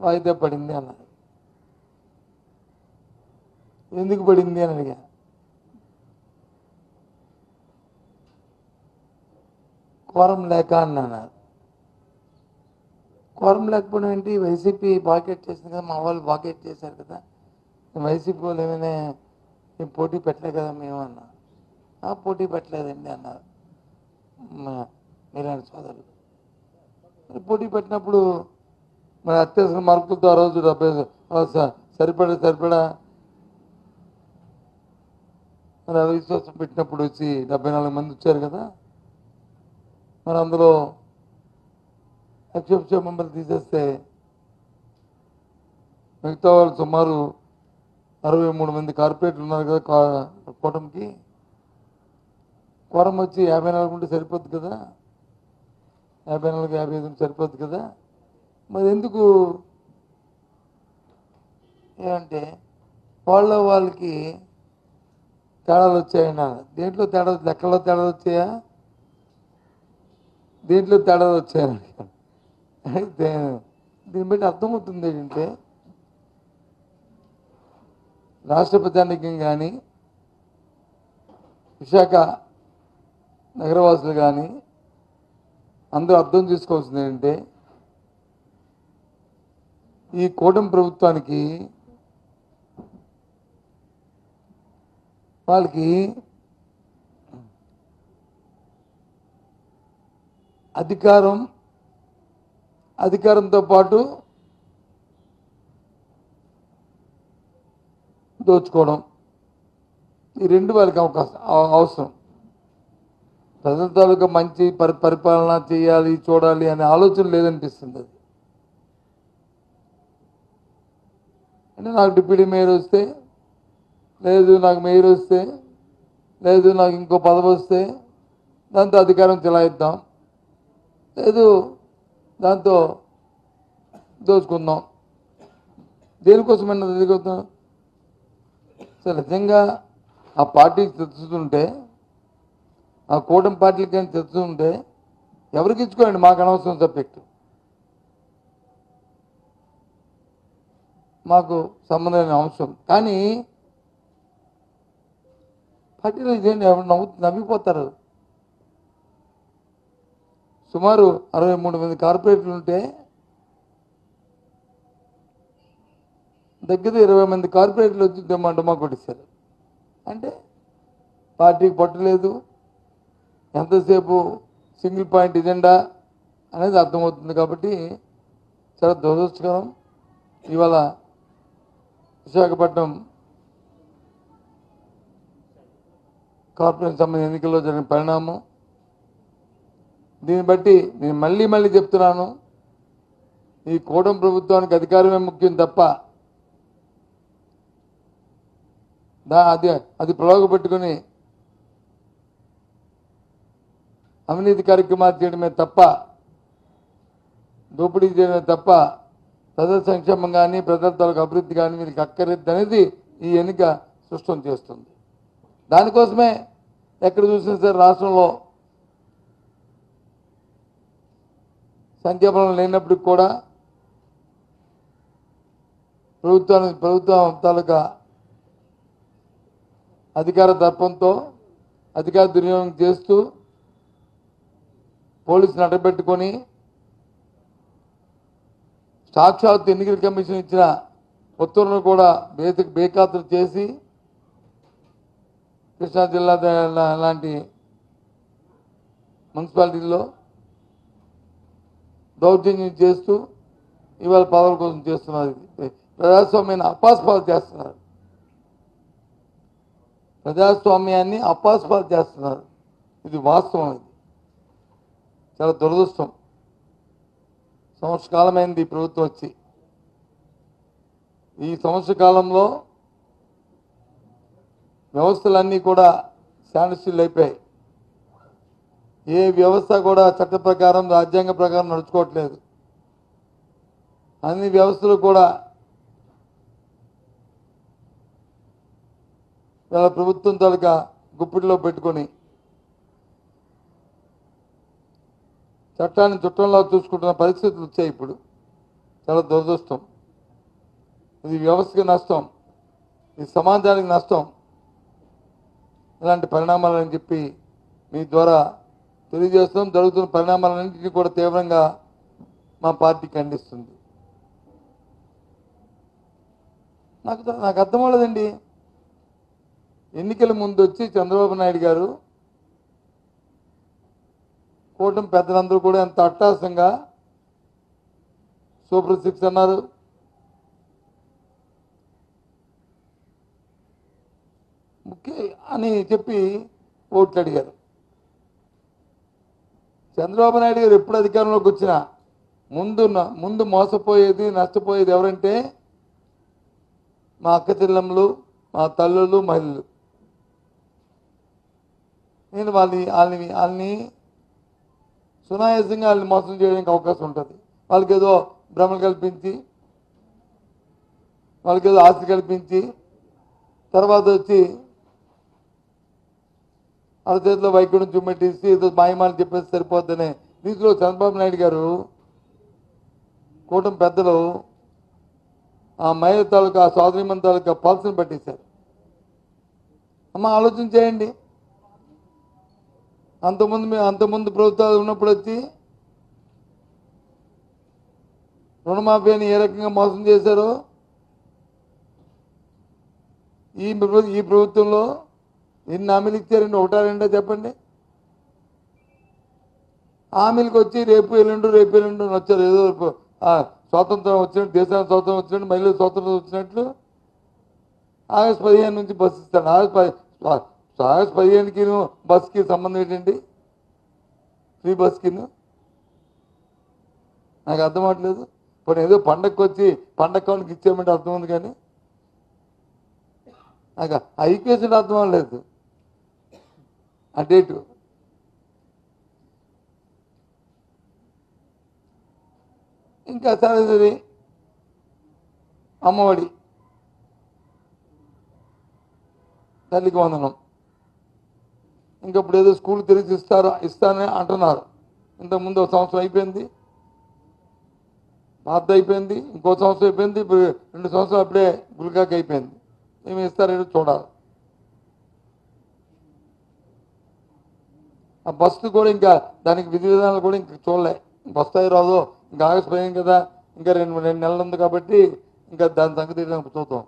వాయిదా పడింది అన్నారు ఎందుకు పడింది అని అడిగా. కోరం లేక అన్నారు కోరం లేకపోవడం ఏంటి? వైసీపీ బాకెట్ చేసింది కదా మా వాళ్ళు బాకెట్ చేశారు కదా. వైసీపీ వాళ్ళు ఏమైనా ఏం పోటీ పెట్టలే కదా మేము అన్నా. పోటీ పెట్టలేదండి అన్నారు మా- మీలాంటి సోదరులు. పోటీ పెట్టినప్పుడు మరి అత్యవసర మార్కులతో ఆ రోజు డెబ్బై సరిపడా సరిపడా మరి అవిశ్వాసం పెట్టినప్పుడు వచ్చి డెబ్బై నాలుగు మంది వచ్చారు కదా. మరి అందులో లక్ష మమ్మల్ని తీసేస్తే మిగతా వాళ్ళు సుమారు అరవై మూడు మంది కార్పొరేట్లు ఉన్నారు కదా కూటమికి. కోరం వచ్చి యాభై నాలుగు ఉంటే సరిపోద్ది కదా. యాభై నాలుగు యాభై ఐదు సరిపోద్ది కదా. మరి ఎందుకు ఏమంటే వాళ్ళ వాళ్ళకి తేడాలు వచ్చాయన్నా. దేంట్లో తేడా లెక్కల్లో తేడాలు వచ్చాయా? దీంట్లో తేడాలు వచ్చాయని అయితే దీన్ని బట్టి అర్థమవుతుంది ఏంటంటే రాష్ట్ర ప్రజానికం కానీ విశాఖ నగరవాసులు కానీ అందరూ అర్థం చేసుకోవాల్సింది ఏంటంటే ఈ కూటమి ప్రభుత్వానికి వాళ్ళకి అధికారం అధికారంతో పాటు దోచుకోవడం. ఈ రెండు వాళ్ళకి అవకాశం అవ- అవసరం. ప్రజల తాలూకా మంచి పరి పరిపాలన చేయాలి చూడాలి అనే ఆలోచన లేదనిపిస్తుంది అది. అంటే నాకు డిప్యూటీ మేయర్ వస్తే లేదు నాకు మేయర్ వస్తే లేదు నాకు ఇంకో పదవి వస్తే దాంతో అధికారం చెలాయిద్దాం. లేదు దాంతో దోచుకుందాం. దేనికోసమైనా ఎదుగుతాం అసలు నిజంగా ఆ పార్టీకి తెచ్చుతుంటే ఆ కూటమి పార్టీలకి కానీ తెచ్చుతుంటే ఎవరికి ఇచ్చుకోండి మాకు అనవసరం సబ్జెక్ట్. మాకు సంబంధమైన అంశం. కానీ పార్టీలో ఇదేంటి? ఎవరు నవ్వు నవ్విపోతారు. సుమారు అరవై మూడు మంది కార్పొరేట్లు ఉంటే దగ్గర ఇరవై మంది కార్పొరేట్లు వచ్చి డమ్మా డమ్మా కొట్టిస్తారు అంటే పార్టీకి పట్టలేదు ఎంతసేపు సింగిల్ పాయింట్ ఎజెండా అనేది అర్థమవుతుంది కాబట్టి చాలా దురదృష్టకరం. ఇవాళ విశాఖపట్నం కార్పొరేషన్ సంబంధించిన ఎన్నికల్లో జరిగిన పరిణామం. దీన్ని బట్టి నేను మళ్ళీ మళ్ళీ చెప్తున్నాను ఈ కూటమి ప్రభుత్వానికి అధికారమే ముఖ్యం తప్ప దా అది అది ప్రలోభపెట్టుకుని అవినీతి కార్యక్రమాలు చేయడమే తప్ప దోపిడీ చేయడమే తప్ప ప్రజల సంక్షేమం కానీ ప్రజల తాలూకు అభివృద్ధి కానీ వీరికి అక్కర్లేదు అనేది ఈ ఎన్నిక స్పష్టం చేస్తుంది. దానికోసమే ఎక్కడ చూసినా సరే రాష్ట్రంలో సంఖ్యాబలం లేనప్పటికి కూడా ప్రభుత్వానికి ప్రభుత్వం తాలూకా అధికార దర్పంతో అధికార దుర్వినియోగం చేస్తూ పోలీసులు అడ్డబెట్టుకొని సాక్షాత్ ఎన్నికల కమిషన్ ఇచ్చిన ఉత్తర్వులను కూడా బేసిక్ బేఖాతరు చేసి కృష్ణా జిల్లా లాంటి మున్సిపాలిటీల్లో దౌర్జన్యం చేస్తూ ఇవాళ పదవుల కోసం చేస్తున్నారు. ఇది. ప్రజాస్వామ్యాన్ని అపాస్పాలు చేస్తున్నారు. ప్రజాస్వామ్యాన్ని అపాస్పాలు చేస్తున్నారు. ఇది వాస్తవం ఇది. చాలా దురదృష్టం. సంవత్సర కాలమైంది ఈ ప్రభుత్వం వచ్చి. ఈ సంవత్సర కాలంలో వ్యవస్థలన్నీ కూడా శాండస్టిల్ అయిపోయాయి. ఏ వ్యవస్థ కూడా చట్ట ప్రకారం రాజ్యాంగ ప్రకారం నడుచుకోవట్లేదు. అన్ని వ్యవస్థలు కూడా వాళ్ళ ప్రభుత్వం తాలూకా గుప్పిట్లో పెట్టుకొని చట్టాన్ని చుట్టంలో చూసుకుంటున్న పరిస్థితులు వచ్చాయి ఇప్పుడు. చాలా దురదృష్టం. ఇది వ్యవస్థకి నష్టం. ఇది సమాజానికి నష్టం. ఇలాంటి పరిణామాలని చెప్పి మీ ద్వారా తెలియజేస్తాం జరుగుతున్న పరిణామాలన్నింటినీ కూడా తీవ్రంగా మా పార్టీ ఖండిస్తుంది. నాకు నాకు అర్థం అవ్వలేదండి. ఎన్నికల ముందు వచ్చి చంద్రబాబు నాయుడు గారు కూటమి పెద్దలందరూ కూడా ఎంత అట్టాసంగా సూపర్ సిక్స్ అన్నారు. ముఖ్య అని చెప్పి ఓట్లు అడిగారు. చంద్రబాబు నాయుడు గారు ఎప్పుడు అధికారంలోకి వచ్చినా ముందు ముందు మోసపోయేది నష్టపోయేది ఎవరంటే మా అక్క చెల్లెమ్మలు మా తల్లులు మహిళలు. నేను వాళ్ళని వాళ్ళని వాళ్ళని సునాయాసంగా వాళ్ళని మోసం చేయడానికి అవకాశం ఉంటుంది. వాళ్ళకి ఏదో భ్రమలు కల్పించి వాళ్ళకి ఏదో ఆస్తి కల్పించి తర్వాత వచ్చి వాళ్ళ చేతిలో వైకుంఠం చుమ్మెట్టేసి ఏదో మాయమాలు చెప్పేసి సరిపోద్దనే దీంట్లో చంద్రబాబు నాయుడు గారు కూటమి పెద్దలు ఆ మహిళ తాలూకా ఆ సోదరిమన్ తాలూకా పల్స్ని పట్టేశారు. అమ్మ ఆలోచన చేయండి. అంతకుముందు మేము అంతకుముందు ప్రభుత్వాలు ఉన్నప్పుడు వచ్చి రుణమాఫీని ఏ రకంగా మోసం చేశారో ఈ ఈ ప్రభుత్వంలో ఎన్ని హామీలు ఇచ్చారండి? ఒకటా రెండో చెప్పండి? హామీలకు వచ్చి రేపు ఎల్లుండు రేపు ఎల్లుండు అని వచ్చారు. ఏదో స్వాతంత్రం వచ్చినట్టు దేశానికి స్వాతంత్రం వచ్చినట్టు మహిళలు స్వాతంత్రం వచ్చినట్లు ఆగస్టు పదిహేను నుంచి బస్సు ఇస్తాను ఆగస్టు పది పదిహేనుకి బస్కి సంబంధం ఏంటండి? ఫ్రీ బస్కి నాకు అర్థం అవ్వట్లేదు ఇప్పుడు ఏదో పండగకి వచ్చి పండగ కానుక ఇచ్చేయమంటే అర్థం ఉంది కానీ నాకు ఐపీఎస్ అర్థం అవ్వలేదు. ఆ డేటు. ఇంకా సరే సరే అమ్మఒడి. తల్లికి వందనం. ఇంకా ఇప్పుడు ఏదో స్కూల్ తెరిచి ఇస్తారా ఇస్తానని అంటున్నారు. ఇంతకుముందు ఒక సంవత్సరం అయిపోయింది. పాత అయిపోయింది ఇంకో సంవత్సరం అయిపోయింది ఇప్పుడు రెండు సంవత్సరాలు అప్పుడే గుల్కాకి అయిపోయింది. ఏమి ఇస్తారేదో చూడాలి. ఆ బస్సు కూడా ఇంకా దానికి విధి విధానాలు కూడా ఇంకా చూడలే. వస్తాయి రాదు ఇంకా ఆగస్టు కదా ఇంకా రెండు రెండు నెలలు ఉంది కాబట్టి ఇంకా దాని సంగతి చూద్దాం.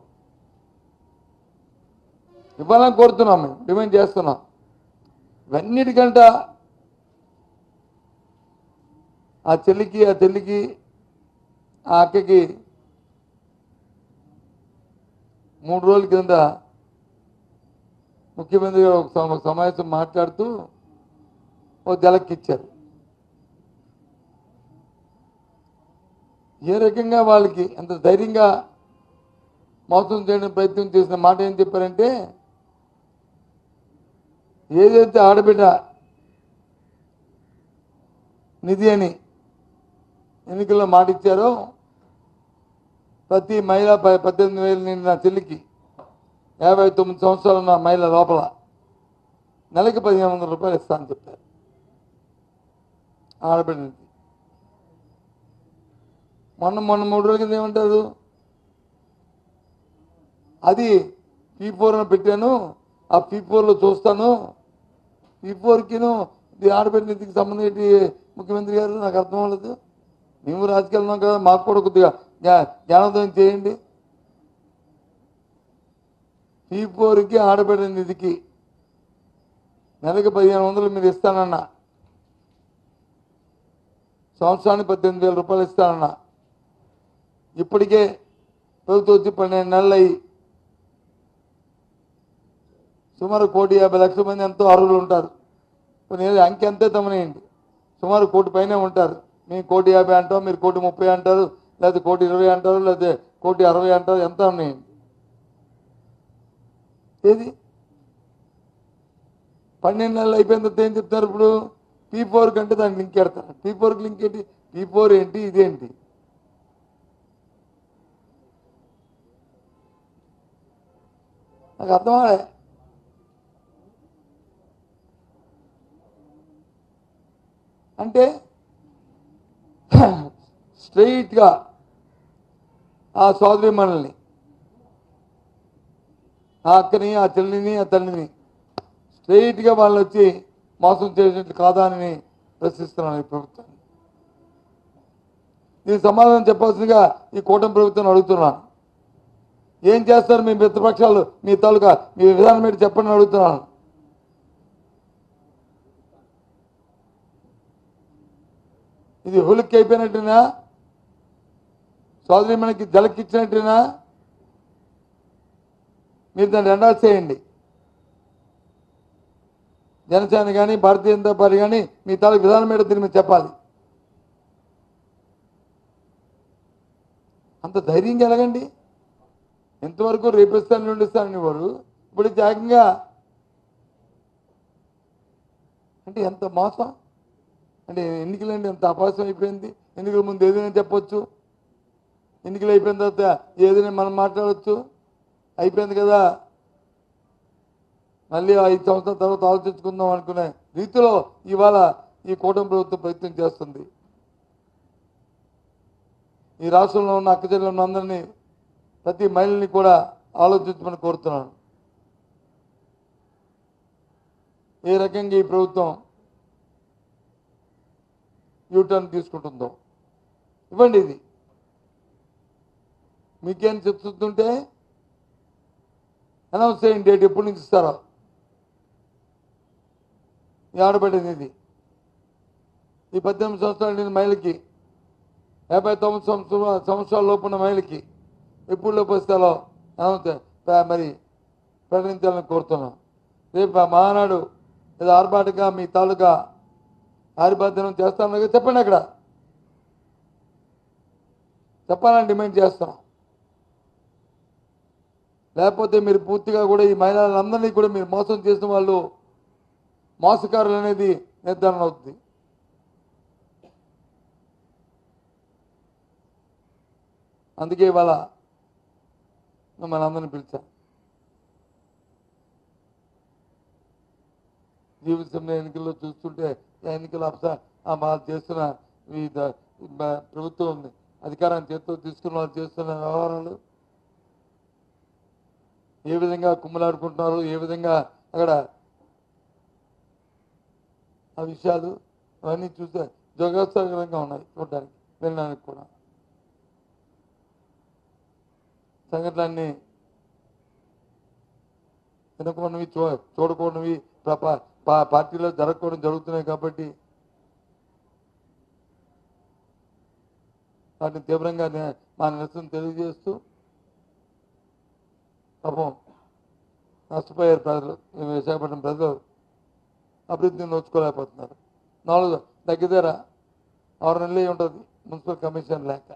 ఇవ్వాలని కోరుతున్నాం మేము డిమాండ్ చేస్తున్నాం. ఇవన్నిటికంట ఆ చెల్లికి ఆ చెల్లికి ఆ అక్కకి మూడు రోజుల కింద ముఖ్యమంత్రి గారు ఒక సమావేశం మాట్లాడుతూ ఓ జలక్కిచ్చారు ఏ రకంగా వాళ్ళకి అంత ధైర్యంగా మోసం చేయడానికి ప్రయత్నం చేసిన మాట ఏం చెప్పారంటే ఏదైతే ఆడబిడ్డ నిధి అని ఎన్నికల్లో మాట ఇచ్చారో ప్రతి మహిళ ప- పద్దెనిమిది వేలు నా చెల్లికి యాభై తొమ్మిది సంవత్సరాలు ఉన్న మహిళ లోపల నెలకి పదిహేను వందల రూపాయలు ఇస్తానని చెప్పారు. ఆడబిడ్డ నిధి. మొన్న మొన్న మూడు రోజుల కింద ఏమంటారు? అది పీ ఫోర్ పెట్టాను ఆ పీ ఫోర్లో చూస్తాను పీ ఫోర్కిను ఇది ఆడబిడ్డ నిధికి ముఖ్యమంత్రి గారు నాకు అర్థం అవ్వలేదు. మేము రాజకీయాలు ఉన్నాం కదా మాకు కూడా కొద్దిగా జ్ఞా- జ్ఞానోదయం చేయండి. పీ ఫోర్కి ఆడబిడ్డ నిధికి నెలకి పదిహేను వందలు మీరు ఇస్తానన్నా. సంవత్సరానికి పద్దెనిమిది వేల రూపాయలు ఇస్తానన్నా. ఇప్పటికే ప్రభుత్వం వచ్చి పన్నెండు నెలలు అయ్యి సుమారు కోటి యాభై లక్షల మంది ఎంతో అర్హులు ఉంటారు. కొన్ని ఏదో అంకె అంతే తమనేయండి. సుమారు కోటి పైనే ఉంటారు. మేము కోటి యాభై అంటాం మీరు కోటి ముప్పై అంటారు లేదా కోటి ఇరవై అంటారు లేదా కోటి అరవై అంటారు ఎంత ఉన్నాయండి ఏది? పన్నెండు నెలలు అయిపోయిన తర్వాత ఏం చెప్తారు ఇప్పుడు? పీ ఫోర్ కంటే దానికి లింక్ పెడతారు పీ ఫోర్కి లింక్ ఏంటి? పీ ఫోర్ ఏంటి? ఇదేంటి? నాకు అర్థమయ్యే అంటే స్ట్రైట్గా ఆ సోదరి మనల్ని ఆ అక్కని ఆ చెల్లిని ఆ తల్లిని స్ట్రైట్గా వాళ్ళు వచ్చి మోసం చేసినట్లు కాదా అని ప్రశ్నిస్తున్నాను ఈ ప్రభుత్వాన్ని దీనికి సమాధానం చెప్పాల్సిందిగా ఈ కూటమి ప్రభుత్వం అడుగుతున్నాను. ఏం చేస్తారు మీ మిత్రపక్షాలు మీ తాలూకా మీ విధానం ఏంటి చెప్పండి అడుగుతున్నాను. ఇది హులిక్ అయిపోయినట్టునా? సోదరి మనకి జలకిచ్చినట్టునా మీరు దాన్ని రెండా చేయండి. జనసేన కానీ భారతీయ జనతా పార్టీ కానీ మీ తల విధానం మీద దీని చెప్పాలి. అంత ధైర్యంగా ఎలాగండి? ఎంతవరకు రేపిస్తాను నిండిస్తానని వారు? ఇప్పుడు ఏకంగా అంటే ఎంత మోసం? అంటే ఎన్నికలండి ఎంత అపాసం అయిపోయింది? ఎన్నికల ముందు ఏదైనా చెప్పొచ్చు? ఎన్నికలు అయిపోయిన తర్వాత ఏదైనా మనం మాట్లాడవచ్చు అయిపోయింది కదా? మళ్ళీ ఐదు సంవత్సరాల తర్వాత ఆలోచించుకుందాం అనుకునే రీతిలో ఇవాళ ఈ కూటమి ప్రభుత్వం ప్రయత్నం చేస్తుంది. ఈ రాష్ట్రంలో ఉన్న అక్కచెల్లెలను అందరినీ ప్రతి మహిళని కూడా ఆలోచించమని కోరుతున్నాను. ఏ రకంగా ఈ ప్రభుత్వం యూటర్న్ తీసుకుంటుందో. ఇవ్వండి ఇది. మీకేం చెప్తుంటే అనౌన్స్ చేయండి డేట్ ఎప్పటి నుంచి ఇస్తారో. ఈ ఆడబడింది ఇది. ఈ పద్దెనిమిది సంవత్సరాలు నేను మహిళకి యాభై తొమ్మిది సంవత్సరాల సంవత్సరాల లోపు ఉన్న మహిళకి ఎప్పుడు లోపు ఇస్తారో అనౌన్స్ మరి ప్రకటించాలని కోరుతున్నాను రేపు మానాడు మహానాడు ఏదో మీ తాలూకా ఆరిబాధ్యం చేస్తాను చెప్పండి అక్కడ. చెప్పాలని డిమాండ్ చేస్తున్నాం లేకపోతే మీరు పూర్తిగా కూడా ఈ మహిళలందరినీ కూడా మీరు మోసం చేసిన వాళ్ళు మోసకారులు అనేది నిర్ధారణ అవుతుంది. అందుకే ఇవాళ మిమ్మల్ని అందరిని జీవిత సమయ ఎన్నికల్లో చూస్తుంటే ఎన్నికల అప్స మా చేస్తున్న ప్రభుత్వం అధికారాన్ని చేతితో తీసుకున్న వాళ్ళు చేస్తున్న వ్యవహారాలు ఏ విధంగా కుమ్మలాడుకుంటున్నారు ఏ విధంగా అక్కడ ఆ విషయాలు అవన్నీ చూస్తే జోగోత్సాహకరంగా ఉన్నాయి చూడడానికి వెళ్ళడానికి కూడా. సంఘటనలన్నీ వినకూడనివి చూ చూడకూడనివి ప్రపా పార్టీలో జరగకపోవడం జరుగుతున్నాయి కాబట్టి వాటిని తీవ్రంగా మా నిరసన తెలియజేస్తూ పాపం నష్టపోయారు ప్రజలు. విశాఖపట్నం ప్రజలు అభివృద్ధిని నోచుకోలేకపోతున్నారు. నాలుగు దగ్గర ఆరు నెలలు ఉంటుంది మున్సిపల్ కమిషన్ లేక.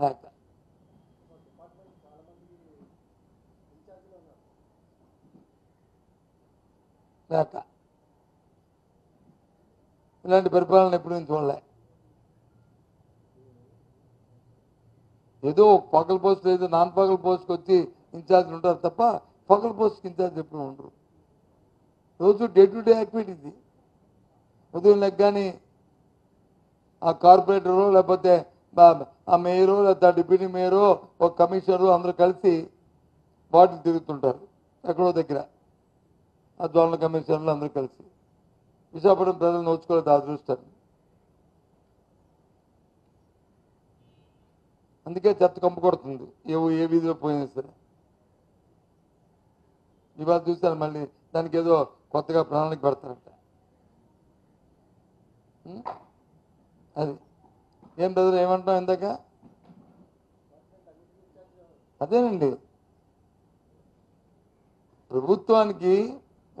లేక. లేక ఇలాంటి పరిపాలన ఎప్పుడు నేను చూడలే. ఏదో పగల పోస్ట్ ఏదో నాన్ పగల పోస్ట్కి వచ్చి ఇన్ఛార్జ్లు ఉంటారు తప్ప పగల పోస్ట్కి ఇన్ఛార్జ్ ఎప్పుడు ఉండరు. రోజు డే టు డే యాక్టివిటీ ఇది. ఉదయం కానీ ఆ కార్పొరేటరు లేకపోతే బా- ఆ మేయరు లేకపోతే ఆ డిప్యూటీ మేయరు ఒక కమిషనరు అందరూ కలిసి వాటిని తిరుగుతుంటారు ఎక్కడో దగ్గర. ఆ జోనల్ కమిషనర్లు అందరూ కలిసి. విశాఖపట్నం ప్రజలు నోచుకోలేదు ఆ అదృష్టాన్ని అందుకే చెత్త కంపు కొడుతుంది. ఏ ఏ వీధిలో పోయినా సరే. ఇవాళ చూశాను మళ్ళీ దానికి ఏదో కొత్తగా ప్రణాళిక పెడతారంట. అది. ఏం బ్రదర్ ఏమంటాం ఇందాక? అదేనండి. ప్రభుత్వానికి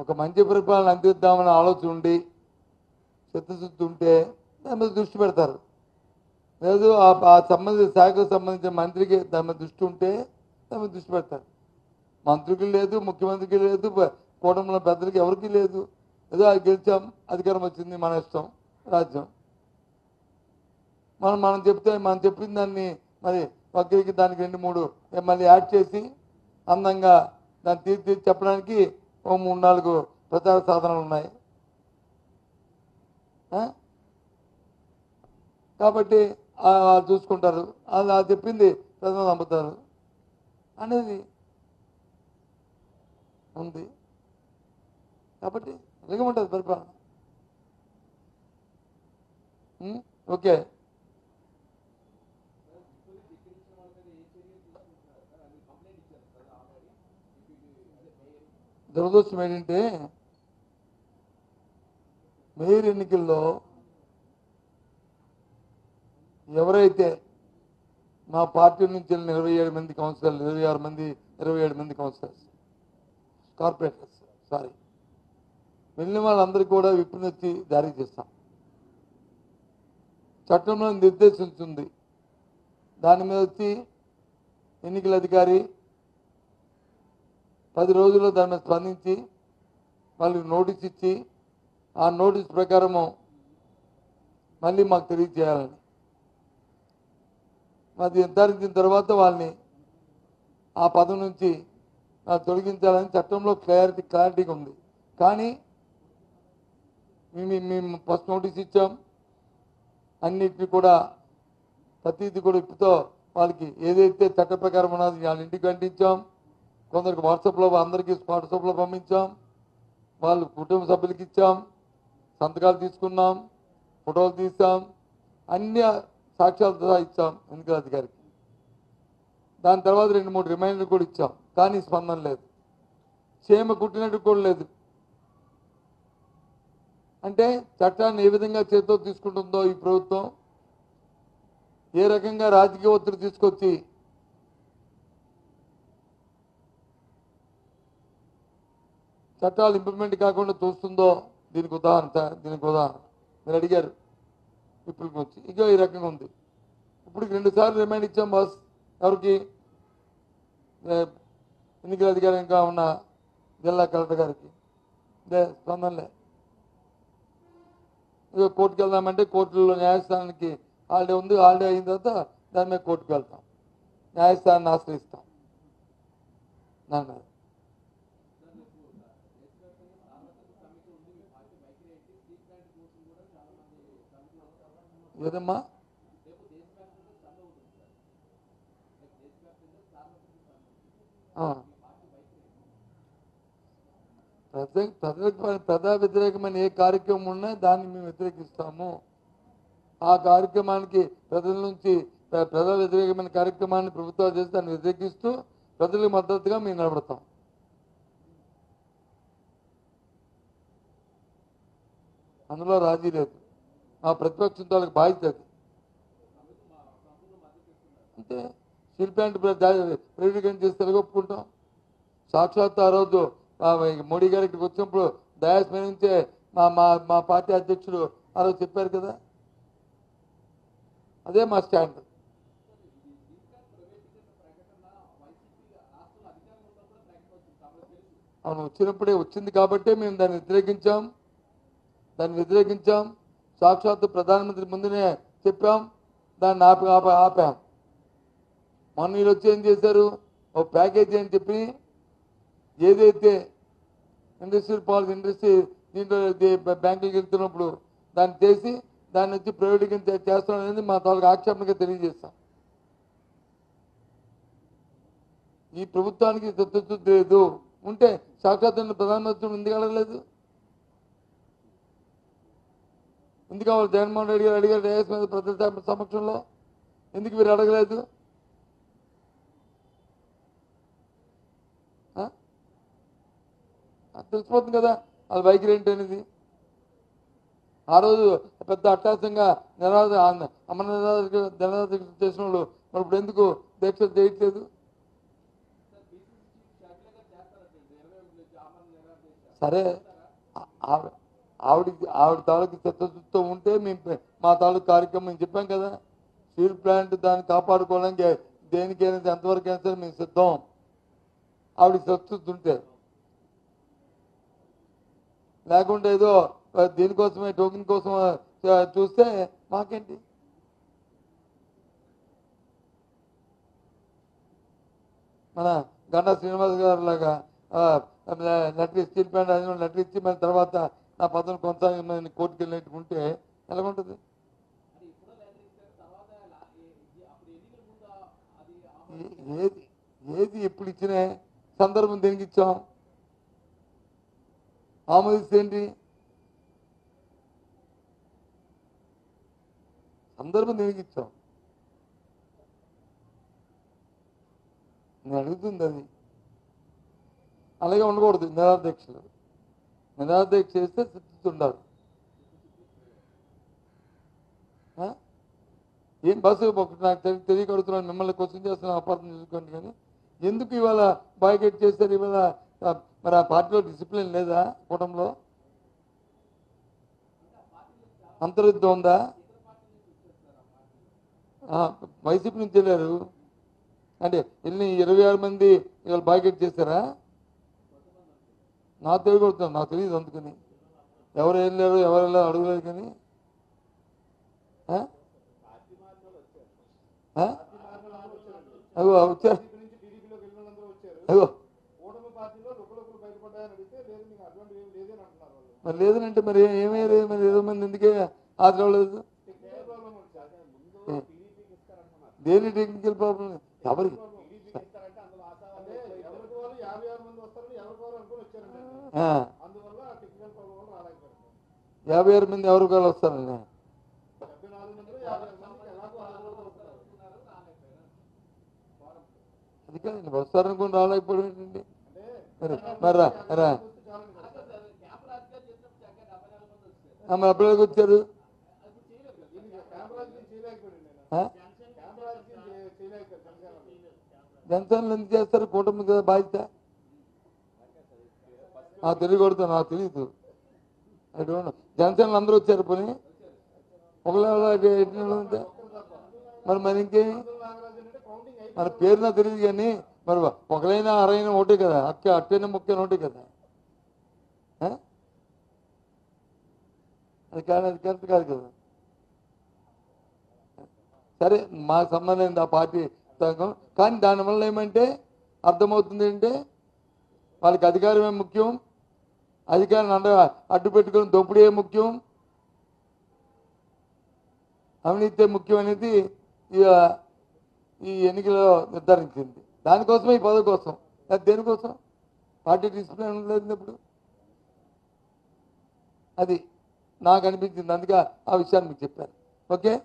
ఒక మంచి పరిపాలన అందిద్దామని ఆలోచన ఉండి చిత్తశుద్ధి ఉంటే దాని మీద దృష్టి పెడతారు. లేదు ఆ- సంబంధించిన శాఖకు సంబంధించిన మంత్రికి దాని మీద దృష్టి ఉంటే దాని మీద దృష్టి పెడతారు. మంత్రికి లేదు ముఖ్యమంత్రికి లేదు కూటమిలో పెద్దలకి ఎవరికి లేదు. ఏదో అది గెలిచాం అధికారం వచ్చింది మన ఇష్టం రాజ్యం. మనం మనం చెప్తే మనం చెప్పిన దాన్ని మరి ఒకరికి దానికి రెండు మూడు ఏ మళ్ళీ యాడ్ చేసి అందంగా దాన్ని తీర్చి చెప్పడానికి ఓ మూడు నాలుగు ప్రచార సాధనాలు ఉన్నాయి. కాబట్టి చూసుకుంటారు. అది అది చెప్పింది ప్రజలు నమ్ముతారు అనేది ఉంది. కాబట్టి ఇలాగే ఉంటుంది పరిపాలన. ఓకే. దురదృష్టం ఏంటంటే మేయర్ ఎన్నికల్లో ఎవరైతే మా పార్టీ నుంచి వెళ్ళిన ఇరవై ఏడు మంది కౌన్సిలర్లు ఇరవై ఆరు మంది ఇరవై ఏడు మంది కౌన్సిలర్స్ కార్పొరేటర్స్ సారీ వెళ్ళిన వాళ్ళందరికీ కూడా విప్పినొచ్చి జారీ చేస్తాం. చట్టంలో నిర్దేశించింది. దాని మీద వచ్చి ఎన్నికల అధికారి పది రోజుల్లో దాని మీద స్పందించి వాళ్ళకి నోటీస్ ఇచ్చి ఆ నోటీస్ ప్రకారము మళ్ళీ మాకు తెలియజేయాలని. అది నిర్ధారించిన తర్వాత వాళ్ళని ఆ పదం నుంచి తొలగించాలని చట్టంలో క్లారిటీ క్లారిటీగా ఉంది. కానీ మేము మేము ఫస్ట్ నోటీస్ ఇచ్చాం. అన్నిటిని కూడా ప్రతిదీ కూడా ఇప్పుతో వాళ్ళకి ఏదైతే చట్ట ప్రకారం ఉన్నది వాళ్ళ ఇంటికి అంటించాం. కొందరికి వాట్సాప్లో అందరికీ వాట్సాప్లో పంపించాం. వాళ్ళు కుటుంబ సభ్యులకి ఇచ్చాం. సంతకాలు తీసుకున్నాం. ఫోటోలు తీసాం అన్ని సాక్ష్యాలతో ఇచ్చాం ఎన్నికల అధికారికి దాని తర్వాత రెండు మూడు రిమైండర్ కూడా ఇచ్చాం. కానీ స్పందన లేదు. క్షేమ కుట్టినట్టు కూడా లేదు. అంటే చట్టాన్ని ఏ విధంగా చేతితో తీసుకుంటుందో ఈ ప్రభుత్వం ఏ రకంగా రాజకీయ ఒత్తిడి తీసుకొచ్చి చట్టాలు ఇంప్లిమెంట్ కాకుండా చూస్తుందో దీనికి ఉదాహరణ దీనికి ఉదాహరణ. మీరు అడిగారు. ఇప్పుడు వచ్చి ఇంకా ఈ రకంగా ఉంది. ఇప్పుడు రెండు సార్లు రిమైండ్ ఇచ్చాం బాస్ ఎవరికి? ఎన్నికల అధికారి ఇంకా ఉన్న జిల్లా కలెక్టర్ గారికి. లే స్పందనలే ఇక కోర్టుకు వెళ్దామంటే కోర్టులో న్యాయస్థానానికి హాలిడే ఉంది. హాలిడే అయిన తర్వాత దాని మీద కోర్టుకు వెళ్తాం. న్యాయస్థానాన్ని ఆశ్రయిస్తాం. దాని లేదమ్మా. ఏదమ్మా ప్రజా వ్యతిరేకమైన ఏ కార్యక్రమం ఉన్నా దాన్ని మేము వ్యతిరేకిస్తాము. ఆ కార్యక్రమానికి ప్రజల నుంచి ప్రజా వ్యతిరేకమైన కార్యక్రమాన్ని ప్రభుత్వాలు చేసి దాన్ని వ్యతిరేకిస్తూ ప్రజలకు మద్దతుగా మేము నిలబడతాం. అందులో రాజీ లేదు. ఆ ప్రతిపక్షం వాళ్ళకి బాధ్యత అది. అంటే స్టీల్ ప్లాంట్ ప్రైవేటీకరణ చేస్తే ఒప్పుకుంటాం? సాక్షాత్ ఆ రోజు మోడీ గారి ఇక్కడికి వచ్చినప్పుడు దయాస్ మీద నుంచే మా మా మా పార్టీ అధ్యక్షుడు ఆ రోజు చెప్పారు కదా? అదే మా స్టాండ్. అవును వచ్చినప్పుడే వచ్చింది కాబట్టే మేము దాన్ని వ్యతిరేకించాం. దాన్ని వ్యతిరేకించాం. సాక్షాత్తు ప్రధానమంత్రి ముందునే చెప్పాం దాన్ని ఆపి ఆప ఆపాం మొన్న వీళ్ళు వచ్చి ఏం చేశారు ఒక ప్యాకేజీ అని చెప్పి ఏదైతే ఇండస్ట్రియల్ పాలసీ ఇండస్ట్రీ దీంట్లో బ్యాంకులకు వెళ్తున్నప్పుడు దాన్ని చేసి దాన్ని వచ్చి ప్రైవేటీకరణ చే- చేస్తాం అనేది మా తాలూకు ఆక్షేపణగా తెలియజేస్తాం ఈ ప్రభుత్వానికి చిత్తశుద్ధి లేదు ఉంటే సాక్షాత్ ప్రధానమంత్రి ఎందుకు అడగలేదు ఎందుకు వాళ్ళు జగన్మోహన్ రెడ్డి గారు అడిగారు రేస్ మీద ప్రజల సమక్షంలో? ఎందుకు మీరు అడగలేదు? తెలిసిపోతుంది కదా వాళ్ళ వైఖరి ఏంటి అనేది. ఆ రోజు పెద్ద అట్టాసంగా నిరాధ అమర నిరాధ నిరాధ చేసిన వాళ్ళు మరి ఇప్పుడు ఎందుకు దీక్ష చేయట్లేదు? సరే ఆవిడ ఆవిడకి ఆవిడ తాలూకు చిత్తశుద్ధితో ఉంటే మేము మా తాలూకు కార్యక్రమం మేము చెప్పాం కదా. స్టీల్ ప్లాంట్ దాన్ని కాపాడుకోవడానికి దేనికైనా ఎంతవరకు అయినా సరే మేము సిద్ధం. ఆవిడకి చిత్తశుద్ధి ఉంటే. లేకుంటే ఏదో దీనికోసమే టోకెన్ కోసం చూస్తే మాకేంటి? మన గండా శ్రీనివాస్ గారు లాగా లెటర్ స్టీల్ ప్లాంట్ అది లెటర్ ఇచ్చి తర్వాత నా పదవిని కొనసాగమని కోర్టుకు వెళ్ళినట్టు ఎలా ఎలాగుంటుంది? ఏ- ఏది ఏది ఎప్పుడు ఇచ్చిన సందర్భం దేనికి ఇచ్చాం ఆమోదిస్తే ఏంటి? సందర్భం దేనికి ఇచ్చాం నేను అడుగుతుంది అది అలాగే ఉండకూడదు నిరాధ్యక్షులు. నిరాధ్యక్ష చేస్తే సిద్ధిస్తున్నారు ఏం బస్సు ఒకటి నాకు తెలి- తెలియకడుతున్నాను మిమ్మల్ని క్వశ్చన్ చేస్తున్నా అపార్థం చేసుకోండి కానీ ఎందుకు ఇవాళ బాయ్కట్ చేశారు? ఇవాళ మరి ఆ పార్టీలో డిసిప్లిన్ లేదా కూటంలో అంతర్యుద్ధం ఉందా? వైసీపీ నుంచి వెళ్ళారు. అంటే వెళ్ళి ఇరవై ఆరు మంది ఇవాళ బాయ్కట్ చేశారా? నాకు తెలియకూడదు నాకు తెలియదు అందుకని. ఎవరు ఏం లేరు ఎవరు వెళ్ళారు అడగలేదు కానీ. అగో వచ్చారు. అగో. లేదు మరి లేదనంటే మరి ఏమయ్యారు మరి ఏదో మంది ఎందుకే ఆదరవలేదు దేని టెక్నికల్ ప్రాబ్లం ఎవరికి టీడీపీకి ఇస్తారంటే అందులో ఆశావాది ఎవరికి వాళ్ళు యాభై ఆరు మంది వస్తారని ఎవరికి వాళ్ళు అనుకుని వచ్చారండి ఆ, అందువల్ల టెక్నికల్ ప్రాబ్లం వల్ల రాలేకపోయారు యాభై ఆరు మంది ఎవరు కావాలి వస్తారండి అది కాదండి వస్తారనుకుని రాలేకపోవడం ఏంటండి? మరి రా రా. మరి అప్పుడు వచ్చారు? జనసేనలు ఎందుకు చేస్తారు? కూటమి కదా బాధ్యత. ఆ తెలియకూడదు నాకు తెలియదు ఐ డోంట్ జనసేనలు అందరూ వచ్చారు పని. ఒకళ్ళు ఉంటే మరి మరి ఇంకేమి? నాగరాజన్ మన పేరు నాకు తెలియదు కానీ మరి ఒకలైనా అరైనా ఒకటే కదా అక్క అట్టైనా ముక్కైనా ఒకటే కదా. అది కానీ అది కరెక్ట్ కాదు కదా. సరే మాకు సంబంధం ఆ పార్టీ కానీ కానీ దానివల్ల ఏమంటే అర్థమవుతుంది అంటే వాళ్ళకి అధికారమే ముఖ్యం. అధికారాన్ని అండ అడ్డు పెట్టుకుని దోపిడీ ముఖ్యం? అవినీతి ముఖ్యం అనేది ఇక ఈ ఎన్నికలో నిర్ధారించింది. దానికోసమే ఈ పదవి కోసం. అది దేనికోసం? పార్టీ డిసిప్లిన్ లేనప్పుడు అది నాకు అనిపించింది. అందుకే ఆ విషయాన్ని మీకు చెప్పాను. ఓకే?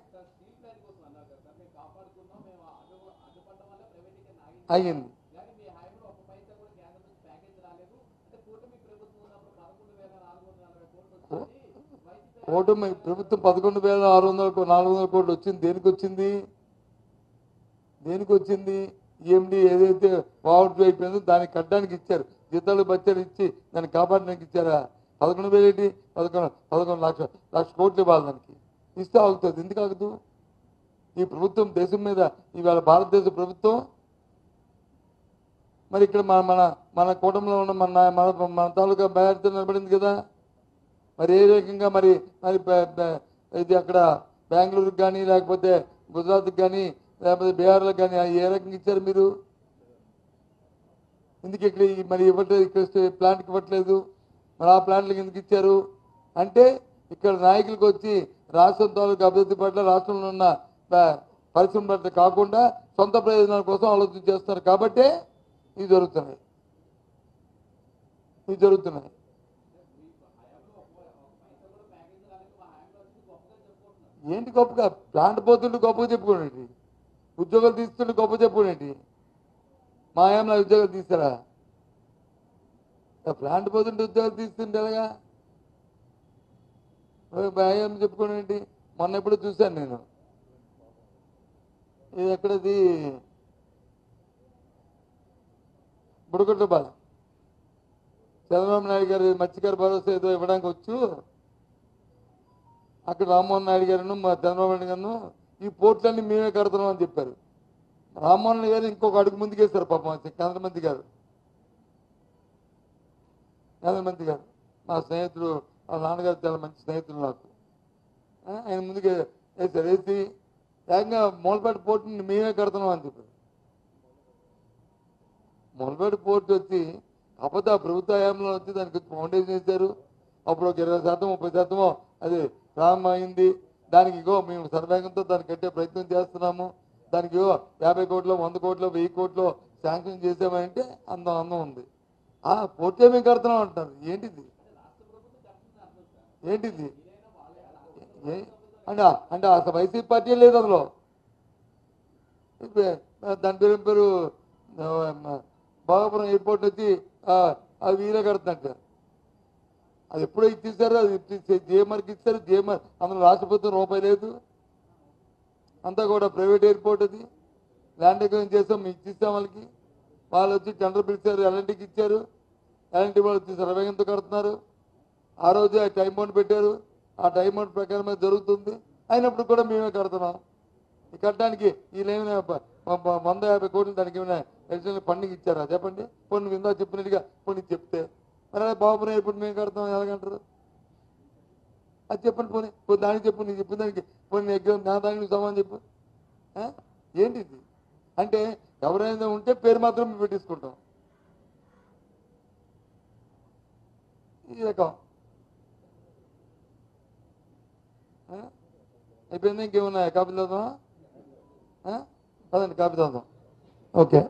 అయ్యింది కూటమి ప్రభుత్వం పదకొండు వేల ఆరు వందల నాలుగు వందల కోట్లు వచ్చింది. దేనికి వచ్చింది? దేనికి వచ్చింది? ఈఎండి ఏదైతే వావుట్ అయిపోయిందో దాన్ని కట్టడానికి ఇచ్చారు. జీతాలు బచ్చారు ఇచ్చి దాన్ని కాపాడడానికి ఇచ్చారా? పదకొండు వేలు ఏంటి? పదకొండు పదకొండు లక్ష లక్ష కోట్లు ఇవ్వాలి దానికి. ఇస్తే ఆగుతుంది. ఎందుకు ఆగుతూ ఈ ప్రభుత్వం దేశం మీద ఇవాళ భారతదేశ ప్రభుత్వం మరి ఇక్కడ మన మన మన కూటమిలో ఉన్న మన మన మన తాలూకా బయట నిలబడింది కదా. మరి ఏ రకంగా మరి మరి ఇది అక్కడ బెంగళూరుకి కానీ లేకపోతే గుజరాత్కి కానీ లేకపోతే బీహార్లకు కానీ ఏ రకంగా ఇచ్చారు మీరు? ఎందుకు ఇక్కడ మరి ఇవ్వట్లేదు ఇక్కడ ప్లాంట్కి ఇవ్వట్లేదు? మరి ఆ ప్లాంట్లకు ఎందుకు ఇచ్చారు? అంటే ఇక్కడ నాయకులకు వచ్చి రాష్ట్రం తాలూకు అభివృద్ధి పట్ల రాష్ట్రంలో ఉన్న పరిశ్రమ పట్ల కాకుండా సొంత ప్రయోజనాల కోసం ఆలోచన చేస్తున్నారు కాబట్టే ఇవి జరుగుతున్నాయి ఇవి జరుగుతున్నాయి ఏంటి గొప్పగా? ప్లాంట్ పోతుంటే గొప్పగా చెప్పుకోండి ఉద్యోగాలు తీస్తుంటే గొప్ప చెప్పుకోండి మా ఏమైనా ఉద్యోగాలు తీస్తారా? ప్లాంట్ పోతుంటే ఉద్యోగాలు తీస్తుంటే ఎలాగా? భయం చెప్పుకోండి మొన్న ఎప్పుడు చూశాను నేను. ఇది ఎక్కడది? బుడగొట్టపాలెం చంద్రబాబు నాయుడు గారు మత్స్యకార భరోసా ఏదో ఇవ్వడానికి వచ్చు. అక్కడ రామ్మోహన్ నాయుడు గారును మా చంద్రబాబు నాయుడు గారు ఈ పోర్ట్లన్నీ మేమే కడుతున్నాం అని చెప్పారు. రామ్మోహన్ గారు ఇంకొక అడుగు ముందుకేస్తారు పాపం చంద్రమంతి గారు. చంద్రమంతి గారు మా స్నేహితుడు వాళ్ళ నాన్నగారు చాలా మంచి స్నేహితులు నాకు. ఆయన ముందుకే వేసారు వేసి ఏకంగా మూలపేట పోర్టుని మేమే కడుతున్నాం అని చెప్పారు. మూలపేట పోర్టు వచ్చి కాకపోతే ఆ ప్రభుత్వ హయాంలో వచ్చి దానికి ఫౌండేషన్ వేశారు. అప్పుడు ఒక ఇరవై శాతం ముప్పై శాతమో అది ప్రారంభం అయింది. దానికి ఇగో మేము సర్వేగంతో దాన్ని కట్టే ప్రయత్నం చేస్తున్నాము. దానికి యాభై కోట్లు వంద కోట్లు వెయ్యి కోట్లు శాంక్షన్ చేసామంటే అందం అందం ఉంది. ఆ పోర్టే మేము కడుతున్నాం అంటారు. ఏంటిది? ఏంటిది? ఏ- అంటే అంటే అసలు వైసీపీ పార్టీ లేదు అందులో. దాని పేరు పేరు భోగాపురం ఎయిర్పోర్ట్ వచ్చి అది వీరే కడుతుందంట అది ఎప్పుడో ఇచ్చేసారు అది జేఎంఆర్కి ఇచ్చారు జేఎంఆర్ అందులో రాష్ట్ర ప్రభుత్వం రూపాయి లేదు. అంతా కూడా ప్రైవేట్ ఎయిర్పోర్ట్ అది. ల్యాండ్ అగ్రిమెంట్ చేస్తాం మేము ఇచ్చిస్తాం వాళ్ళకి. వాళ్ళు వచ్చి టెండర్ పిలిచారు ఎలాంటికి ఇచ్చారు. ఎలాంటి వాళ్ళు వచ్చి సర్వేగంతో కడుతున్నారు. ఆ రోజు ఆ టైం బౌండ్ పెట్టారు. ఆ టైం బౌండ్ ప్రకారమే జరుగుతుంది. అయినప్పుడు కూడా మేమే కడుతున్నాం. కట్టడానికి వీళ్ళేమైనా ప- వంద యాభై కోట్లు దానికి ఏమైనా అడిషనల్ ఫండింగ్ ఇచ్చారా? చెప్పండి. పోనీ విందా చెప్పినట్టుగా పోనీ చెప్తే. మరి అలా బాబు ఇప్పుడు మేము కడతాం ఎలాగంటారు? అది చెప్పండి పోనీ. పోనీ దానికి చెప్పు నీకు చెప్పిన దానికి. పోనీ ఎగ్జామ్ నా దానికి నువ్వు చెప్పు. ఏంటి ఇది? అంటే ఎవరైనా ఉంటే పేరు మాత్రం పెట్టించుకుంటాం. ఈ రకం. అయిపోయింది ఇంకేమున్నాయా కాపీ చదువుదామా పదండి కాపీ చదువుదాం ఓకే.